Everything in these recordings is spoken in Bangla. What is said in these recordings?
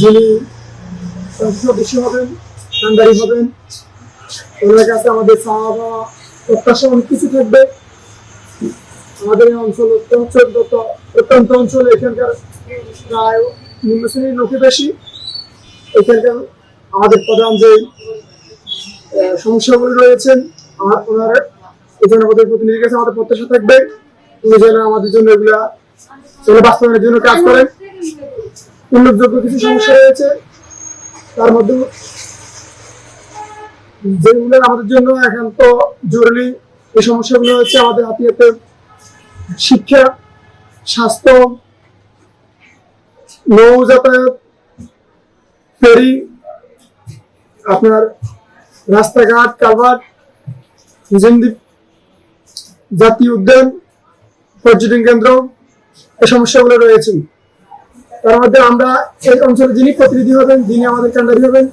যিনি হবেন হবেন, ওনার কাছে আমাদের চাওয়া প্রত্যাশা অনেক কিছু থাকবে। আমাদের এই অঞ্চল অত্যন্ত অত্যন্ত অঞ্চল, এখানকার প্রায় নিম্ন শ্রেণির লোকে বেশি এখানকার আমাদের প্রধান যে সমস্যাগুলো রয়েছেন, আর ওনার এখানে আমাদের প্রতিনিধির কাছে আমাদের প্রত্যাশা থাকবে। উনি যেন আমাদের জন্য এগুলা যেন বাস্তবায়নের জন্য কাজ করেন। উল্লেখযোগ্য কিছু সমস্যা রয়েছে। তার মধ্যে যেগুলো আমাদের জন্য একান্ত জরুরি, এই সমস্যাগুলো হচ্ছে আমাদের হাতিয়াতে শিক্ষা, স্বাস্থ্য নৌ যাতায়াত ফেরি, আপনার রাস্তাঘাট, কালভার্ট নিজামদ্বীপ জাতীয় উদ্যান, পর্যটন কেন্দ্র এই সমস্যাগুলো রয়েছে। তার মধ্যে আমরা এই অঞ্চলে যিনি প্রতিনিধি হবেন, যিনি আমাদের কান্ডারি হবেন,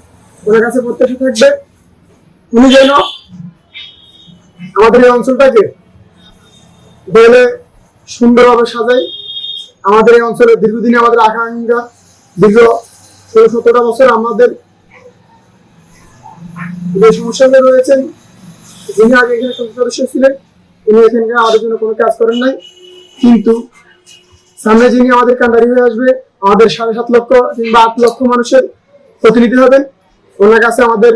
ওনার কাছে প্রত্যাশা থাকবে। উনি যেন আমাদের এই অঞ্চলটাকে দেয়ালে সুন্দরভাবে সাজাই আমাদের এই অঞ্চলে দীর্ঘদিনে আমাদের আকাঙ্ক্ষা, দীর্ঘ ষোলো সতেরোটা বছর আমাদের যে সমস্যাগুলো রয়েছেন, যিনি আগে এখানে সদস্য ছিলেন, উনি এখানকার আমাদের জন্য কোনো কাজ করেন নাই। কিন্তু সামনে যিনি আমাদের কান্ডারি হয়ে আসবে, আমাদের সাড়ে সাত লক্ষ কিংবা আট লক্ষ মানুষের প্রতিনিধি হবেন। ওনার কাছে আমাদের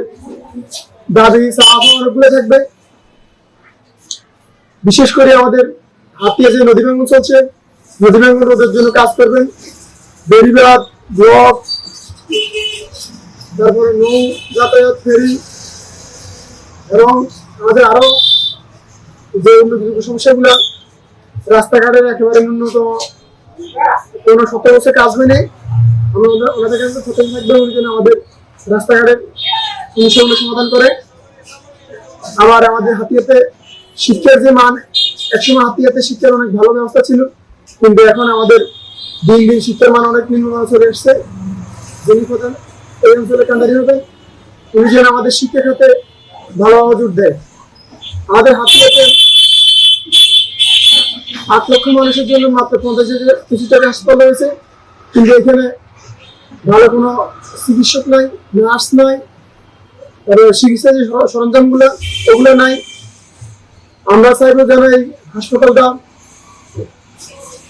দাবি অনেকগুলো থাকবে। বিশেষ করে আমাদের হাতিয়া যে নদী ভাঙ্গন চলছে, নদী ভাঙ্গন রোধের জন্য কাজ করবেন। বেড়িবাদ ব্লক, তারপরে নৌ যাতায়াত ফেরি এবং আমাদের আরও যে উল্লেখযোগ্য সমস্যাগুলো, রাস্তাঘাটের একেবারে ন্যূনতম কাজ আমরা ওনাদের কাছে সতর্ক থাকবে, উনি যেন আমাদের রাস্তাঘাটের সমস্যাগুলো সমাধান করে। আবার আমাদের হাতিয়াতে শিক্ষার যে মান, একসময় হাতিয়াতে শিক্ষার অনেক ভালো ব্যবস্থা ছিল, কিন্তু এখন আমাদের দিন দিন শিক্ষার মান অনেক নিম্ন চলে এসছে। যিনি প্রধান এই অঞ্চলে কান্ডারি হবে উনি যেন আমাদের শিক্ষা খাতে ভালো জোর দেয়। আমাদের হাতিয়াতে আট লক্ষ মানুষের জন্য মাত্র পঞ্চাশ হাজার কিছু টাকা হাসপাতাল রয়েছে। কিন্তু এখানে ভালো কোনো চিকিৎসক নাই, নার্স নাই তারপরে চিকিৎসা যে সর- সরঞ্জামগুলো, ওগুলো নাই। আমরা চাইব যেন এই হাসপাতালটা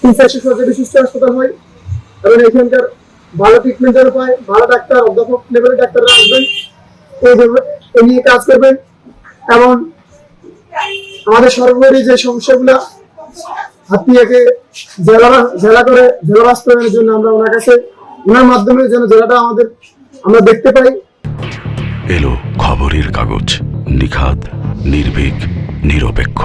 তিন চারশো শয্যা বিশিষ্ট হাসপাতাল হয়, কারণ এখানকার ভালো ট্রিটমেন্ট যেন পায়, ভালো ডাক্তার, অধ্যাপক লেভেলের ডাক্তাররা আসবেন, এই নিয়ে কাজ করবেন। এবং আমাদের সর্বোপরি যে সমস্যাগুলো হাতিয়াকে জেলা জেলা করে জেলা বাস্তবায়নের জন্য আমরা ওনার কাছে ওনার মাধ্যমে যেন জেলাটা আমাদের আমরা দেখতে পাই। এলো খবরের কাগজ নিখাত নির্ভীক, নিরপেক্ষ।